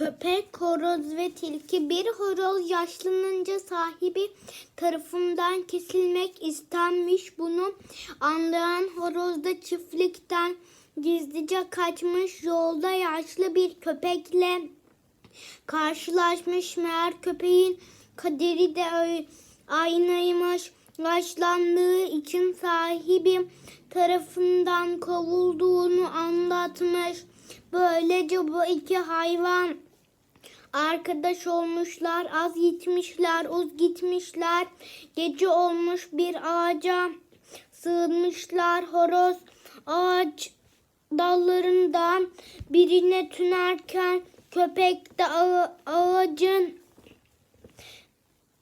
Köpek, horoz ve tilki bir horoz yaşlanınca sahibi tarafından kesilmek istenmiş. Bunu anlayan horoz da çiftlikten gizlice kaçmış. Yolda yaşlı bir köpekle karşılaşmış. Meğer köpeğin kaderi de aynıymış. Yaşlandığı için sahibi tarafından kovulduğunu anlatmış. Böylece bu iki hayvan arkadaş olmuşlar, az gitmişler, uz gitmişler. Gece olmuş bir ağaca sığınmışlar. Horoz ağaç dallarından birine tünerken köpek de ağa- ağacın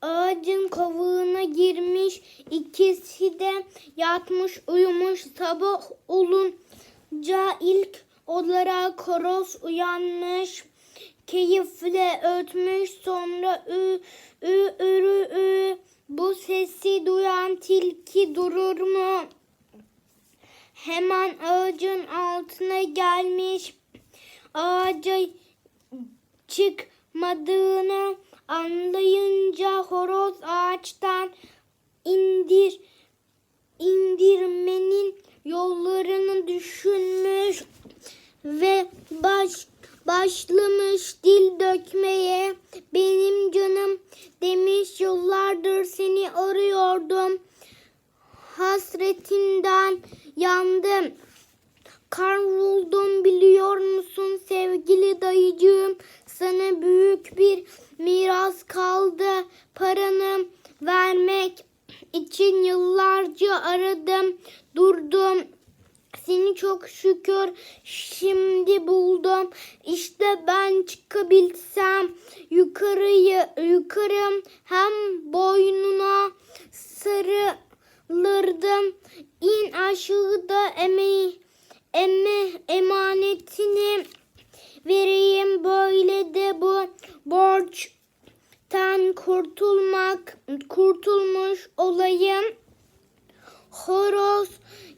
ağacın kovuğuna girmiş. İkisi de yatmış uyumuş. Sabah olunca ilk olarak horoz uyanmış. Keyifle ötmüş sonra ü ü ürü ü. Bu sesi duyan tilki durur mu? Hemen ağacın altına gelmiş. Ağaca çıkmadığını anlayınca horoz ağaçtan başlamış dil dökmeye. Benim canım demiş yıllardır seni arıyordum. Hasretinden yandım. Kavruldum biliyor musun sevgili dayıcığım? Sana büyük bir miras kaldı. Paranı vermek için yıllarca aradım, durdum. Seni çok şükür şimdi buldum. İşte ben çıkabilsem yukarıyı yukarım hem boynuna sarılırdım. İn aşağıda emeği eme, emanetini vereyim. Böyle de bu borçtan kurtulmak kurtulmuş olayım. Horoz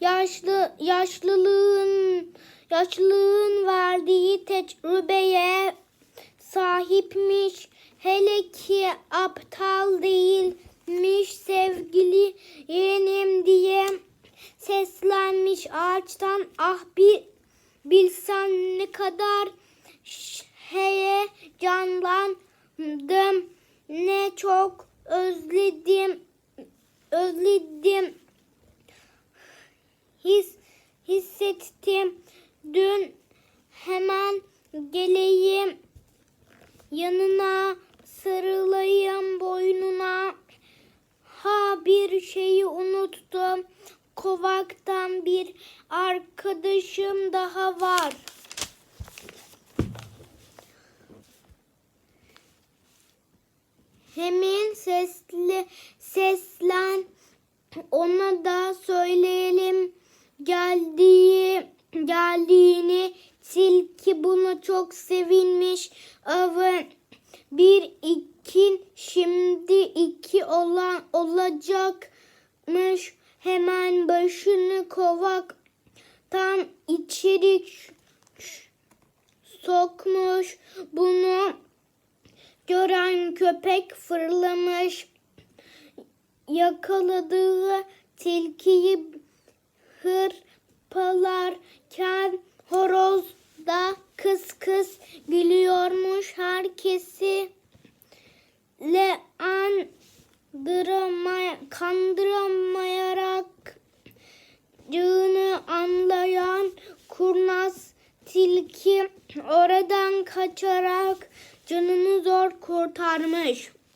yaşlı yaşlılığın yaşlılığın verdiği tecrübeye sahipmiş. Hele ki aptal değilmiş sevgili yeğenim diye seslenmiş ağaçtan. Ah bir bilsen ne kadar heyecanlandım ne çok özledim özledim his hissettim. Dün hemen geleyim. Yanına sarılayım boynuna. Ha bir şeyi unuttum. Kovaktan bir arkadaşım daha var. Hemen sesli seslen. Ona da söyleyelim geldiği geldiğini tilki buna çok sevinmiş avı bir ikin şimdi iki olan olacakmış. Hemen başını kovaktan içeri sokmuş. Bunu gören köpek fırlamış. Yakaladığı tilkiyi hırpalarken horoz da kıs kıs gülüyormuş herkesi le andırama, kandıramayarak cığını anlayan kurnaz tilki oradan kaçarak canını zor kurtarmış.